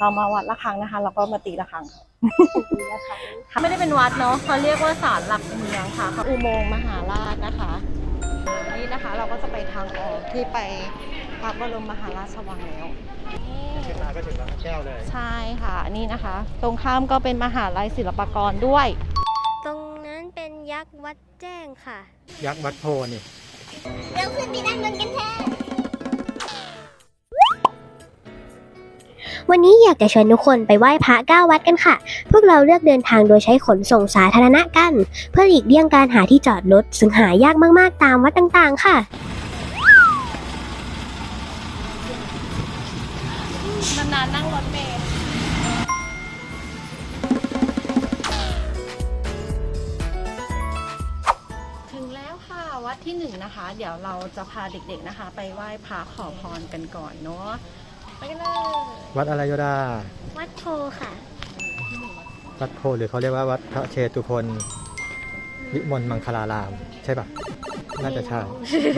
เรามาวัดละครั้งนะคะแล้วก็มาตีละครั้งค่ะไม่ได้เป็นวัดเนาะเขาเรียกว่าศาลหลักเมืองค่ะเขาอุโมงค์มหาราชนะคะอ่านี่นะคะเราก็จะไปทางออกที่ไปพระบรมมหาราชวังแล้วขึ้นมาก็ถึงวัดพระแก้วเลย ใช่ค่ะนี่นะคะ ตรงข้ามก็เป็นมหาลัยศิลปากรด้วย ตรงนั้นเป็นยักษ์วัดแจ้งค่ะ ยักษ์วัดโพนี่เราขึ้นไปด้านบนกันเถอะ วันนี้อยากจะชวนทุกคนไปไหว้พระเก้าวัดกันค่ะ พวกเราเลือกเดินทางโดยใช้ขนส่งสาธารณะกัน เพื่อหลีกเลี่ยงการหาที่จอดรถซึ่งหายากมากๆตามวัดต่างๆ ค่ะ นานๆนั่งรถเมล์ถึงแล้วค่ะวัดที่หนึ่งนะคะ เดี๋ยวเราจะพาเด็กๆนะคะ ไปไหว้พระขอพรกันก่อนเนาะ ไปกันเลยวัดอะไรโยดา วัดโพค่ะ วัดโพหรือเขาเรียกว่าวัดพระเชตุพนวิมลมังคลาราม ใช่ปะน่าจะใช่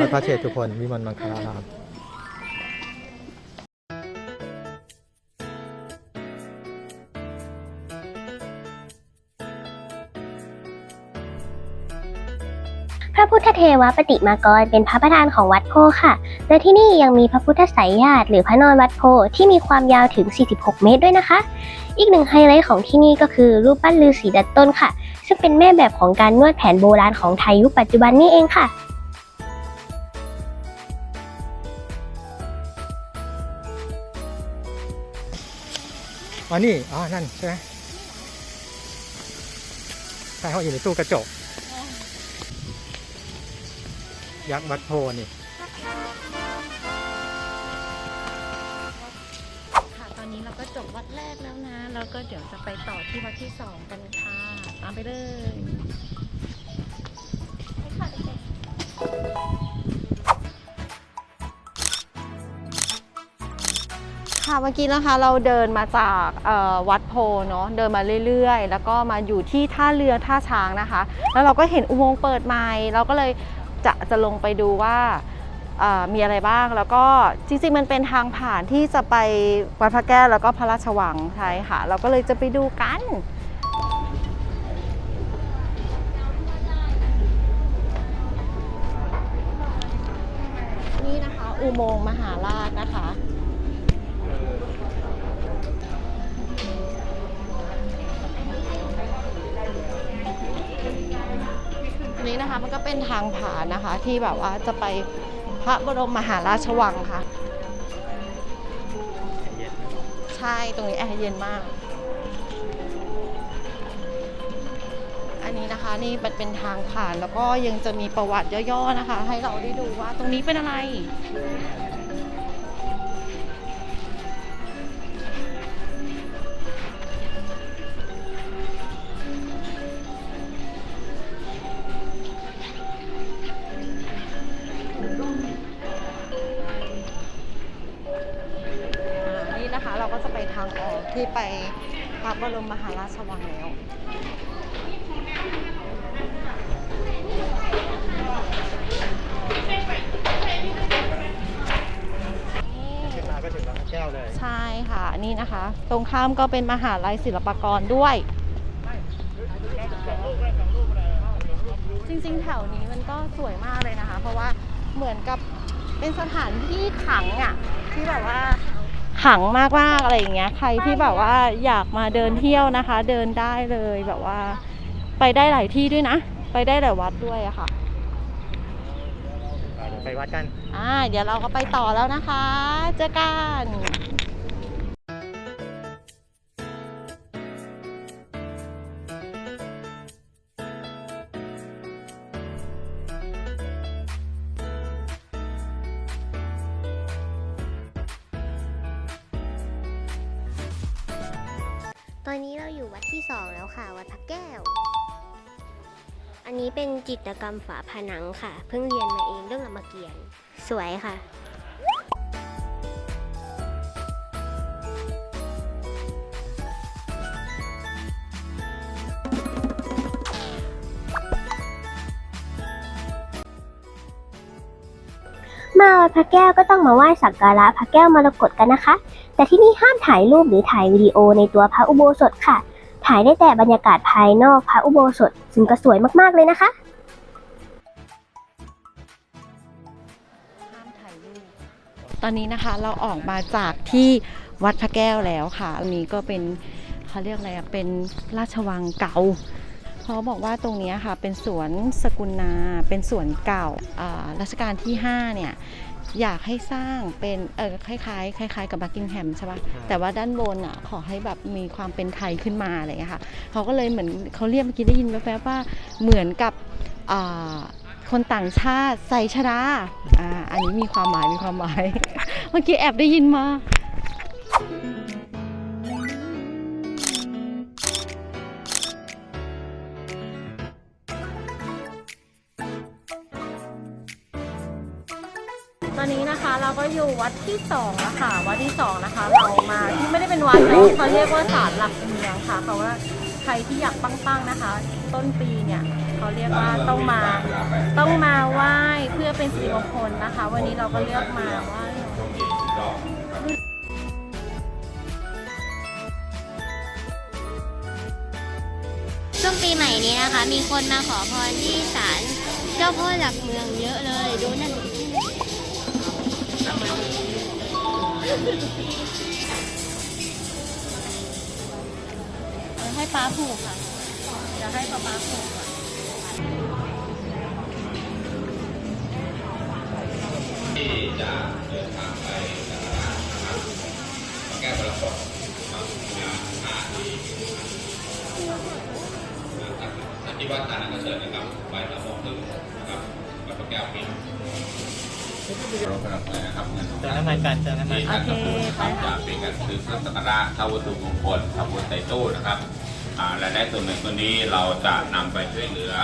วัดพระเชตุพนวิมลมังคลาราม เทวปฏิมากรเป็นพระประธานของวัดโพค่ะ และที่นี่ยังมีพระพุทธไสยญาติหรือพระนอนวัดโพที่มีความยาวถึง 46 เมตรด้วยนะคะ อีกหนึ่งไฮไลท์ของที่นี่ก็คือรูปปั้นฤาษีดัดต้นค่ะ ซึ่งเป็นแม่แบบของการนวดแผนโบราณของไทยยุคปัจจุบันนี่เองค่ะอ๋อนี่ อ๋อ นั่นใช่ไหมใช่เขาอยู่ในตู้กระจก ยักษ์วัดโพนี่ค่ะตอนนี้เราก็จบวัดแรกแล้วนะ แล้วก็เดี๋ยวจะไปต่อที่วัดที่สองกันค่ะ ตามไปเลยค่ะเมื่อกี้นะคะเราเดินมาจากเอ่อวัดโพเนาะเดินมาเรื่อยๆ แล้วก็มาอยู่ที่ท่าเรือท่าช้างนะคะ แล้วเราก็เห็นอุโมงค์เปิดใหม่เราก็เลย จะจะลงไปดูว่ามีอะไรบ้างแล้วก็จริงๆมันเป็นทางผ่านที่จะไปวัดพระแก้วแล้วก็พระราชวังใช่ค่ะ เราก็เลยจะไปดูกันนี่นะคะ อุโมงค์มหาราชนะคะ นี้นะคะ มันก็เป็นทางผ่านนะคะ ที่แบบว่าจะไปพระบรมมหาราชวังค่ะ ใช่ตรงนี้แอร์เย็นมาก อันนี้นะคะนี่มันเป็นทางผ่านแล้วก็ยังจะมีประวัติย่อๆนะคะ ให้เราได้ดูว่าตรงนี้เป็นอะไร ขึ้นมาก็ถึงวัดพระแก้วเลย ใช่ค่ะนี่นะคะ ตรงข้ามก็เป็นมหาลัยศิลปากรด้วย จริงๆแถวนี้มันก็สวยมากเลยนะคะ เพราะว่าเหมือนกับเป็นสถานที่ขังอะที่แบบว่า ขังมากๆอะไรอย่างเงี้ย ใครที่แบบว่าอยากมาเดินเที่ยวนะคะ เดินได้เลยแบบว่า ไปได้หลายที่ด้วยนะ ไปได้หลายวัดด้วยอะค่ะไปเดี๋ยวไปวัดกัน อ่า เดี๋ยวเราก็ไปต่อแล้วนะคะ เจอกัน อนนี้เราอยู่วัดที่สองแล้วค่ะ วัดพระแก้ว อันนี้เป็นจิตรกรรมฝาผนังค่ะ เพิ่งเรียนมาเองเรื่องรามเกียรติ์สวยค่ะ พระแก้วก็ต้องมาไหว้สักการะพระแก้วมรกตกันนะคะ แต่ที่นี่ห้ามถ่ายรูปหรือถ่ายวิดีโอในตัวพระอุโบสถค่ะ ถ่ายได้แต่บรรยากาศภายนอกพระอุโบสถ ซึ่งก็สวยมากๆเลยนะคะตอนนี้นะคะเราออกมาจากที่วัดพระแก้วแล้วค่ะอันนี้ก็เป็นเขาเรียกอะไรอะเป็นราชวังเก่าเขาบอกว่าตรงนี้ค่ะเป็นสวนสกุลนา เป็นสวนเก่าอ่ารัชกาลที่ 5 เนี่ย อยากให้สร้างเป็นเออคล้ายๆคล้ายๆกับบักกิงแฮมใช่ปะแต่ว่าด้านบนอะขอให้แบบมีความเป็นไทยขึ้นมาอะไรอย่างเงี้ยค่ะเขาก็เลยเหมือนเขาเรียกเมื่อกี้ได้ยินแวบๆว่าเหมือนกับอ่าคนต่างชาติใส่ชดาอ่าอันนี้มีความหมายมีความหมาย เมื่อกี้แอบได้ยินมา เราก็อยู่วัดที่สองแล้วค่ะวัดที่สองนะคะ เรามาที่ไม่ได้เป็นวัดเนาะเขาเรียกว่าศาลหลักเมืองค่ะเพราะว่าใครที่อยากปังๆนะคะ ต้นปีเนี่ยเขาเรียกว่าต้องมาต้องมาไหว้เพื่อเป็นสิริมงคลนะคะ วันนี้เราก็เลือกมาไหว้ช่วงปีใหม่นี้นะคะ มีคนมาขอพรที่ศาลเจ้าพ่อหลักเมืองเยอะเลย ดูนั่น ให้ป้าผูกค่ะเดี๋ยวให้ป้าป้าผูกก่อนที่วัดฐานก็เชิญนะครับบ่ายสามโมงครึ่งนะครับวัดพระแก้วปิดรถกระบะนะครับเงินของ เติมน้ำมันกันเติมน้ำมันที่ท่านจะพูดนะครับจะเป็นการซื้อเครื่องสักการะท้าวัตถุมงคลทำบุญใส่ตู้นะครับอ่ารายได้ส่วนหนึ่งตัวนี้เราจะนำไปช่วยเหลือ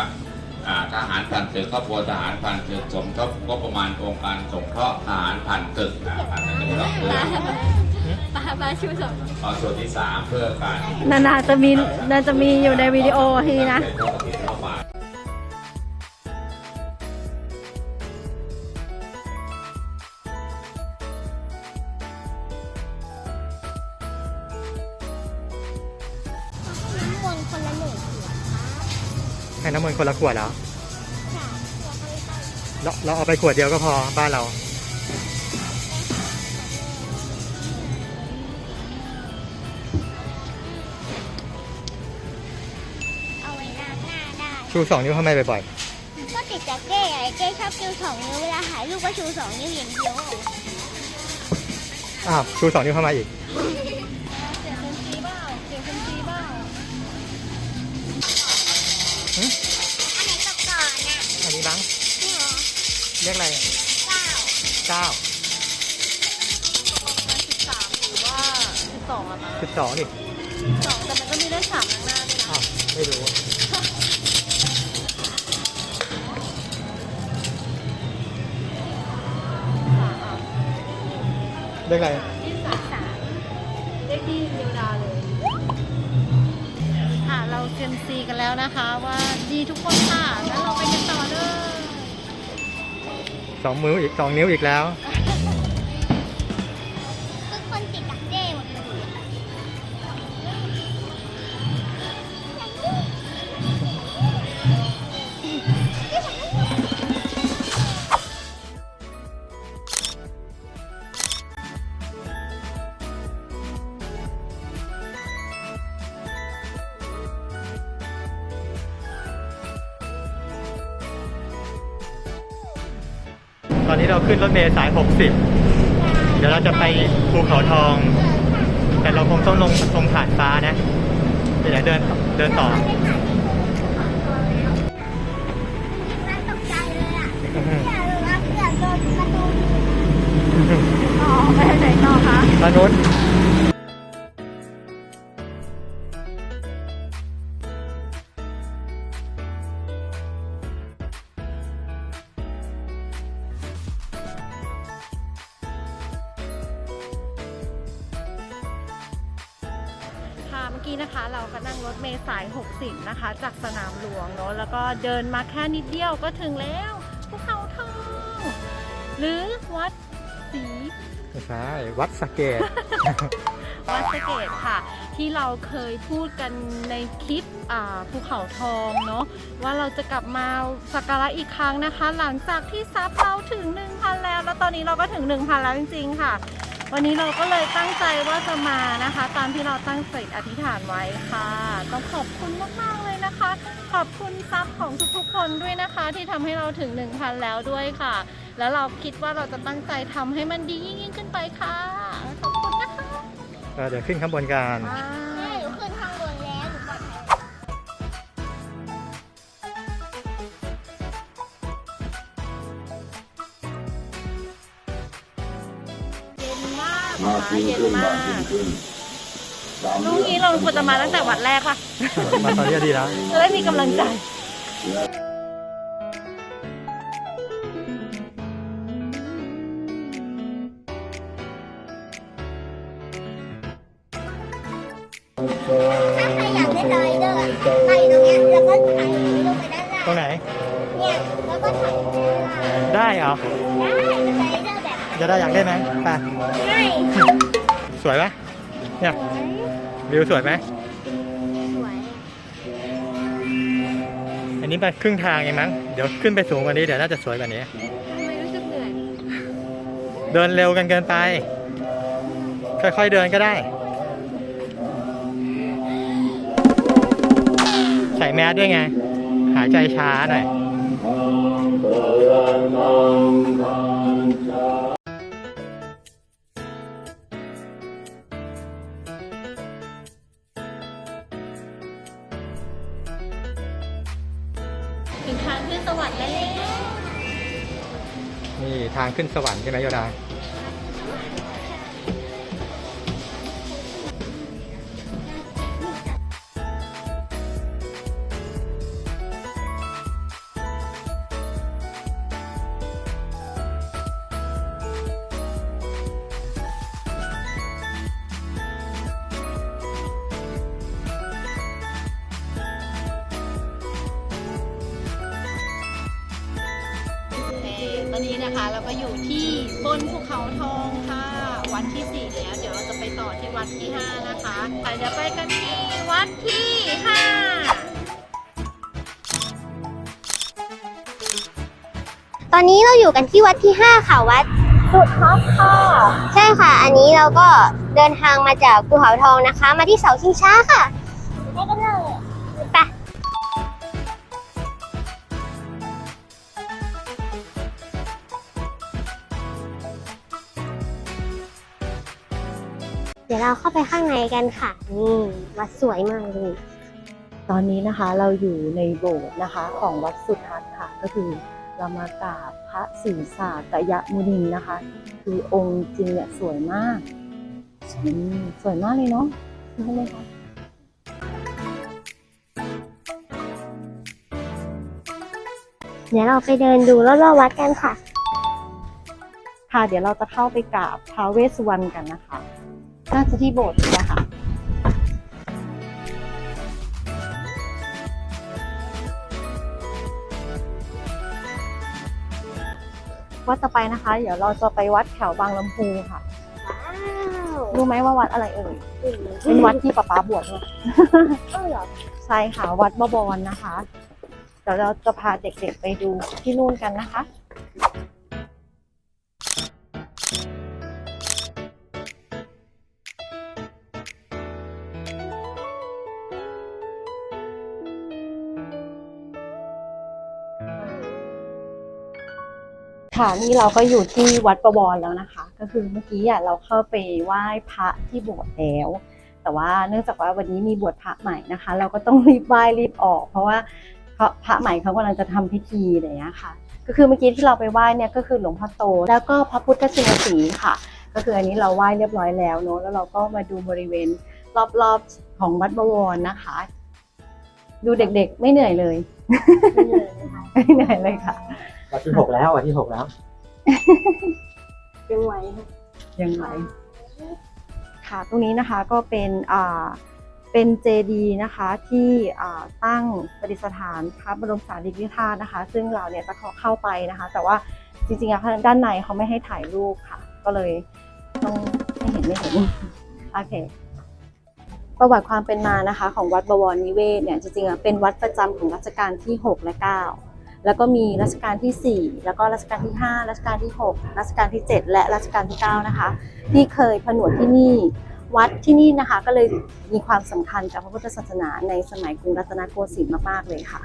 อ่าทหารผ่านศึกครอบครัวทหารผ่านศึกสมทบก็ประมาณองค์การสงเคราะห์ทหารผ่านศึกอ่าผ่านศึกก็คือปาปาชูสองอ่าส่วนที่สามเพื่อการนานๆจะมีน่าจะมีอยู่ในวิดีโอทีนะ คนละขวดแล้วเราเราเอาไปขวดเดียวก็พอบ้านเรา เอาไว้ล้างหน้าได้ ชูสองนิ้วทำไมบ่อยก็ติดจากเก้ไงเก้ชอบชูสองนิ้วเวลาถ่ายรูปก็ชูสองนิ้วอย่างเดียว ๆอ้าวชูสองนิ้วเข้ามาอีก เรียกอะไรเก้าเก้าสิบสามหรือว่าสิบสองอะคะสิบสองดิสองแต่มันก็มีเลขสามข้างหน้าด้วยนะอ้าวไม่รู้เรียกอะไรที่สามสามเลขที่เดียวดาเลย ค่ะ เราเซยมซีกันแล้วนะคะ ว่าดีทุกคนค่ะแล้วเรา สองมืออีกสองนิ้วอีกแล้ว เราขึ้นรถเมล์สาย 60 เดี๋ยวเราจะไปภูเขาทอง แต่เราคงต้องลงตรงผ่านฟ้านะ เดี๋ยวเดินเดินต่อน่าตกใจเลย เนาะแล้วก็เดินมาแค่นิดเดียวก็ถึงแล้วภูเขาทอง หรือวัดศรีใช่วัดสะเกตวัดสะเกตค่ะ ที่เราเคยพูดกันในคลิปอ่าภูเขาทองเนาะว่าเราจะกลับมาสักการะอีกครั้งนะคะ หลังจากที่ซับเราถึง 1,000 แล้ว แล้วตอนนี้เราก็ถึง 1,000 แล้วจริงๆค่ะ วันนี้เราก็เลยตั้งใจว่าจะมานะคะ ตามที่เราตั้งใจอธิษฐานไว้ค่ะ ต้องขอบคุณมากๆ เลยนะคะ ขอบคุณซับของทุกๆคนด้วยนะคะ ที่ทำให้เราถึง 1,000 แล้วด้วยค่ะ แล้วเราคิดว่าเราจะตั้งใจทำให้มันดียิ่งๆขึ้นไปค่ะ ขอบคุณนะคะเออเดี๋ยวขึ้นข้างบนกันแม่หนูขึ้นข้างบนแล้วหนูปลอดภัยเย็นมากนะคะเย็นมาก ลูกนี้เราควรจะมาตั้งแต่วัดแรกป่ะ มาตอนนี้ดีแล้ว จะได้มีกำลังใจถ้าใครอยากเล่นสไลเดอร์อะไปตรงเนี้ยแล้วก็ถ่ายลงไปด้านล่างตรงไหน เนี่ย แล้วก็ถ่ายลงไปด้านล่างได้เหรอ ได้สไลเดอร์แบบจะได้อยากได้ไหมไปง่ายสวยไหมเนี่ย วิวสวยไหมสวยอันนี้ไปครึ่งทางเองมั้ง เดี๋ยวขึ้นไปสูงกว่านี้เดี๋ยวน่าจะสวยกว่านี้ ทำไมรู้สึกเหนื่อยเดินเร็วกันเกินไป ค่อยๆเดินก็ได้ ใส่แมสด้วยไง หายใจช้าหน่อยถึางขึ้นสวรรค์ใช่ไหมโยดา อนนี้นะคะเราก็อยู่ที่บนภูเขาทองค่ะ วัดที่สี่แล้ว เดี๋ยวเราจะไปต่อที่วัดที่ห้านะคะไปเดี๋ยวไปกันที่วัดที่ห้าตอนนี้เราอยู่กันที่วัดที่ 5 ค่ะวัดสุดท็อปค่ะ ใช่ค่ะ อันนี้เราก็เดินทางมาจากภูเขาทองนะคะ มาที่เสาชิงช้าค่ะ ไปกันเลย ไป เดี๋ยวเราเข้าไปข้างในกันค่ะ นี่วัดสวยมากเลย ตอนนี้นะคะเราอยู่ในโบสถ์นะคะของวัดสุทัศน์ค่ะ ก็คือเรามากราบพระศรีสากยมุนินนะคะ คือองค์จริงเนี่ยสวยมากอืมสวยมากเลยเนาะใช่ไหมคะเดี๋ยวเราไปเดินดูรอบๆวัดกันค่ะ ค่ะ เดี๋ยวเราจะเข้าไปกราบท้าวเวสสุวรรณกันนะคะ น่าจะที่โบสถ์นี่แหละค่ะวัดต่อไปนะคะ เดี๋ยวเราจะไปวัดแถวบางลำพูค่ะ รู้ไหมว่าวัดอะไรเอ่ย เป็นวัดที่ป๊าป๊าบวชด้วยใช่ค่ะวัดบวรนะคะ เดี๋ยวเราจะพาเด็กๆไปดูที่นู่นกันนะคะ ค่ะนี่เราก็อยู่ที่วัดประวรแล้วนะคะ ก็คือเมื่อกี้อะเราเข้าไปไหว้พระที่โบสถ์แล้ว แต่ว่าเนื่องจากว่าวันนี้มีบวชพระใหม่นะคะ เราก็ต้องรีบไหว้รีบออก เพราะว่าพระพระใหม่เขากำลังจะทำพิธีอะไรอย่างเงี้ยค่ะ ก็คือเมื่อกี้ที่เราไปไหว้เนี่ยก็คือหลวงพ่อโต แล้วก็พระพุทธชินสีห์ค่ะ ก็คืออันนี้เราไหว้เรียบร้อยแล้วเนอะแล้วเราก็มาดูบริเวณรอบๆของวัดบวรนะคะ ดูเด็กๆไม่เหนื่อยเลยไม่เหนื่อยเลยค่ะ วันที่หกแล้ววันที่หกแล้ว ยังไหวยังไงค่ะตรงนี้นะคะก็เป็นอ่าเป็นเจดีนะคะที่อ่าตั้งประดิษฐานพระบรมสารีริกธาตุนะคะ ซึ่งเราเนี่ยจะขอเข้าไปนะคะ แต่ว่าจริงๆอะด้านในเขาไม่ให้ถ่ายรูปค่ะ ก็เลยต้องไม่เห็นไม่เห็นโอเคประวัติความเป็นมานะคะ ของวัดบวรนิเวศเนี่ยจริงๆอะเป็นวัดประจำของรัชกาลที่ 6 และ 9 แล้วก็มีรัชกาลที่ 4 แล้วก็รัชกาลที่ 5 รัชกาลที่ 6 รัชกาลที่ 7 และรัชกาลที่ 9 นะคะ ที่เคยผนวดที่นี่ วัดที่นี่นะคะก็เลยมีความสำคัญกับพระพุทธศาสนาในสมัยกรุงรัตนโกสินทร์มากๆเลยค่ะ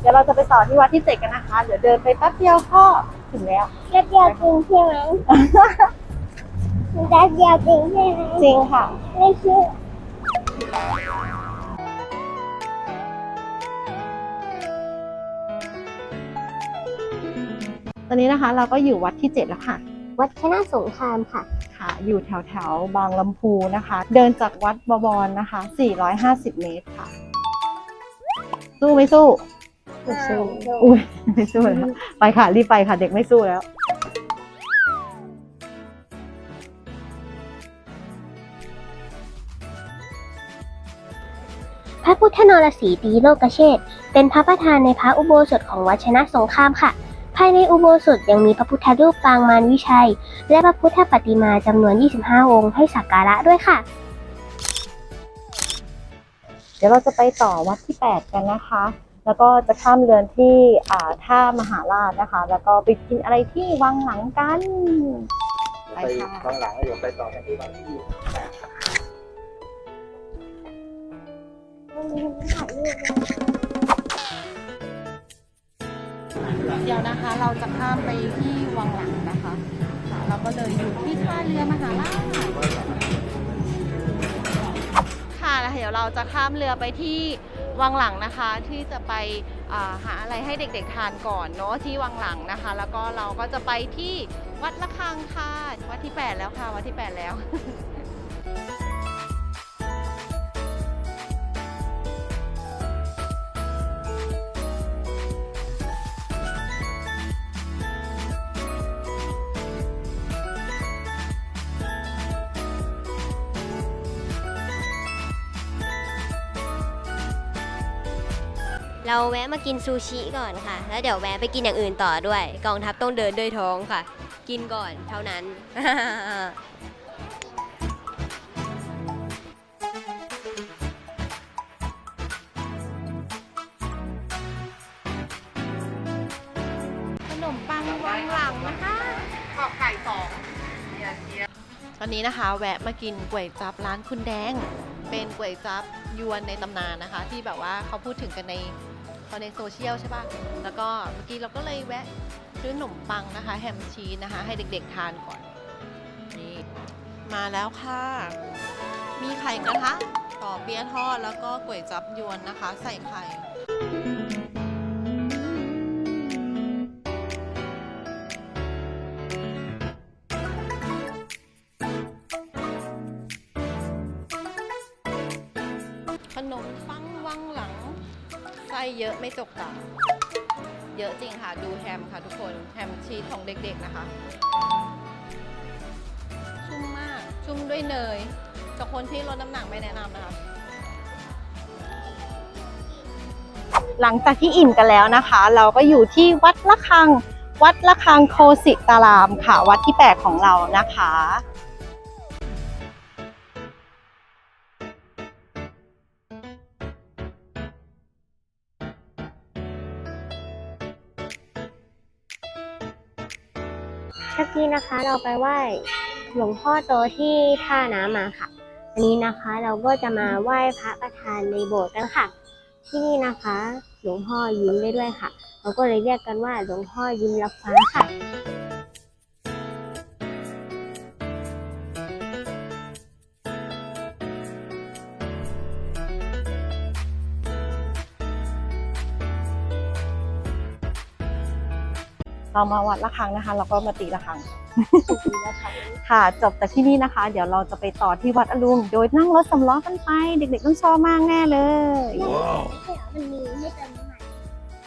เดี๋ยวเราจะไปต่อที่วัดที่เจ็ดกันนะคะ เดี๋ยวเดินไปแป๊บเดียวก็ถึงแล้วแป๊บเดียวจริงใช่ไหมแป๊บเดียวจริงใช่ไหมจริงค่ะ ไม่เชื่อ ตอนนี้นะคะเราก็อยู่วัดที่ 7 แล้วค่ะ วัดชนะสงครามค่ะ ค่ะ อยู่แถวแถวๆบางลำพูนะคะ เดินจากวัดบวรนะคะ 450 เมตรค่ะ สู้ไม่สู้ ไม่สู้ อุ้ยไม่สู้แล้วไปค่ะ รีบไปค่ะ เด็กไม่สู้แล้วพระพุทธนรสีตีโลกเชษฐ์เป็นพระประธานในพระอุโบสถของวัดชนะสงครามค่ะ ภายในอุโบสถยังมีพระพุทธรูปปางมารวิชัย และพระพุทธปฏิมาจำนวน 25 องค์ให้สักการะด้วยค่ะ เดี๋ยวเราจะไปต่อวัดที่ 8 กันนะคะ แล้วก็จะข้ามเรือนที่อ่าท่ามหาราชนะคะ แล้วก็ไปกินอะไรที่วังหลังกันไปไปค่ะข้างหลังแล้วเดี๋ยวไปต่อกันที่วัดที่ เดี๋ยวนะคะ เราจะข้ามไปที่วังหลังนะคะค่ะเราก็เลยอยู่ที่ท่าเรือมหาราชค่ะแล้วเดี๋ยวเราจะข้ามเรือไปที่วังหลังนะคะ ที่จะไปอ่าหาอะไรให้เด็กๆทานก่อนเนาะที่วังหลังนะคะ แล้วก็เราก็จะไปที่วัดละคังค่ะวัดที่ 8 แล้วค่ะวัดที่ 8 แล้ว เราแวะมากินซูชิก่อนค่ะ แล้วเดี๋ยวแวะไปกินอย่างอื่นต่อด้วย กองทัพต้องเดินด้วยท้องค่ะ กินก่อนเท่านั้น ขนมปังวังหลังนะคะขอบไข่สองตอนนี้นะคะแวะมากินก๋วยจั๊บร้านคุณแดง เป็นก๋วยจั๊บยวนในตำนานนะคะ ที่แบบว่าเขาพูดถึงกันใน ตอนในโซเชียลใช่ปะแล้วก็เมื่อกี้เราก็เลยแวะซื้อขนมปังนะคะ แฮมชีสนะคะ ให้เด็กๆทานก่อนนี่มาแล้วค่ะ มีไข่กระทะต่อเปี๊ยะทอดแล้วก็ก๋วยจับยวนนะคะ ใส่ไข่ ไส้เยอะไม่จกตาเยอะจริงค่ะ ดูแฮมค่ะทุกคนแฮมชีสของเด็กๆนะคะ ชุ่มมากชุ่มด้วยเนยกับคนที่ลดน้ำหนักไม่แนะนำนะคะ หลังจากที่อิ่มกันแล้วนะคะ เราก็อยู่ที่วัดละคัง วัดละคังโคสิตารามค่ะ วัดที่8ของเรานะคะ ที่นะคะเราไปไหว้หลวงพ่อโตที่ท่าน้ำมาค่ะ อันนี้นะคะเราก็จะมาไหว้พระประธานในโบสถ์กันค่ะ ที่นี่นะคะหลวงพ่อยิ้มได้ด้วยค่ะ เราก็เลยเรียกกันว่าหลวงพ่อยิ้มรับฟ้าค่ะ เรามาวัดละคังนะคะ เราก็มาตีละคังค่ะ จบจากที่นี่นะคะ เดี๋ยวเราจะไปต่อที่วัดอรุณโดยนั่งรถสำล้อกันไป เด็กๆต้องชอบมากแน่เลยมันมีให้เติมน้ำมัน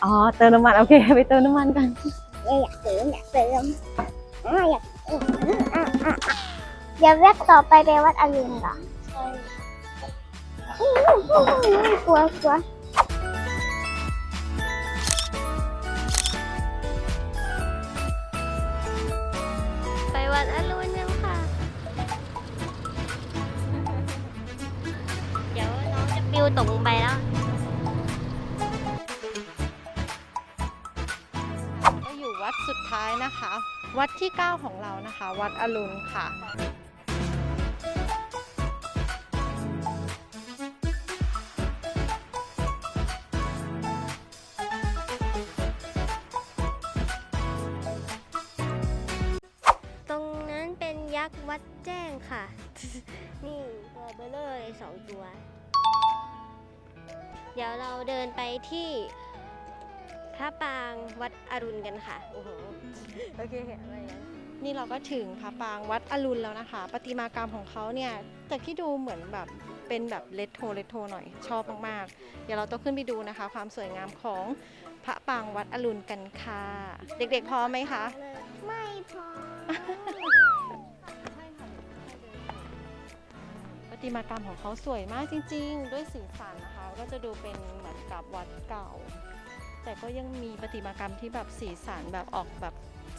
อ๋อเติมน้ำมันโอเคไปเติมน้ำมันกันอยากเติมอยากเติมอ่าอยากเติมอ่าอ่าอ่าเดี๋ยวแรกต่อไปไปวัดอรุณเหรอใช่กลัวกลัว วัดอรุณยังค่ะ เดี๋ยวน้องจะปิวตกลงไปแล้ว ก็อยู่วัดสุดท้ายนะคะ วัดที่ 9 ของเรานะคะ วัดอรุณค่ะ 2 ตัว เดี๋ยวเราเดินไปที่พระปางวัดอรุณกันค่ะ โอ้โห โอเคเค่ะไปแล้นี่เราก็ถึงพระปางวัดอรุณแล้วนะคะประติมากรรมของเขาเนี่ยจากที่ดูเหมือนแบบเป็นแบบเลตโทเลตโทหน่อยชอบมากๆ เดี๋ยวเราต้องขึ้นไปดูนะคะ ความสวยงามของพระปางวัดอรุณกันค่ะ เด็กๆพร้อมไหมคะ ไม่พร้อม ติมากรรมของเขาสวยมากจริง ๆ ด้วยสีสันนะคะ ก็จะดูเป็นเหมือนกับวัดเก่า แต่ก็ยังมีประติมากรรมที่แบบสีสันแบบออกแบบ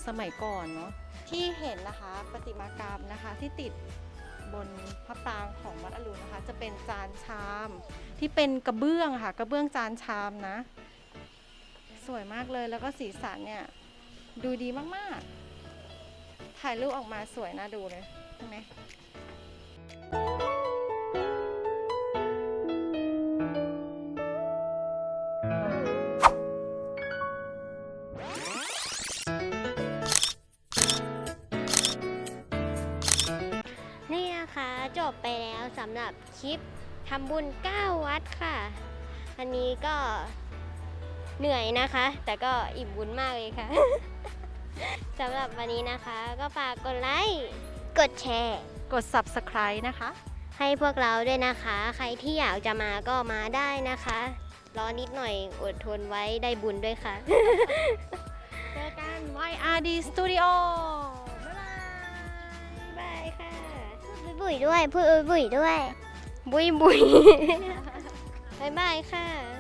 สมัยก่อนเนาะที่เห็นนะคะประติมากรรมนะคะที่ติดบนพระปรางของวัดอรุณนะคะ จะเป็นจานชาม ที่เป็นกระเบื้องค่ะ กระเบื้องจานชามนะ สวยมากเลยแล้วก็สีสันเนี่ยดูดีมากๆ ถ่ายรูปออกมาสวยน่าดูเลยใช่ไหมำหรับคลิปทำบุญ 9 วัดค่ะ อันนี้ก็เหนื่อยนะคะ แต่ก็อิ่มบุญมากเลยค่ะ สำหรับวันนี้นะคะ ก็ฝากกดไลค์ กดแชร์ กด subscribe นะคะ ให้พวกเราด้วยนะคะ ใครที่อยากจะมาก็มาได้นะคะ รอนิดหน่อยอดทนไว้ได้บุญด้วยค่ะ เจอกัน YRD Studio บุยด้วยพูดบุยด้วย บุยบุยบายบายค่ะ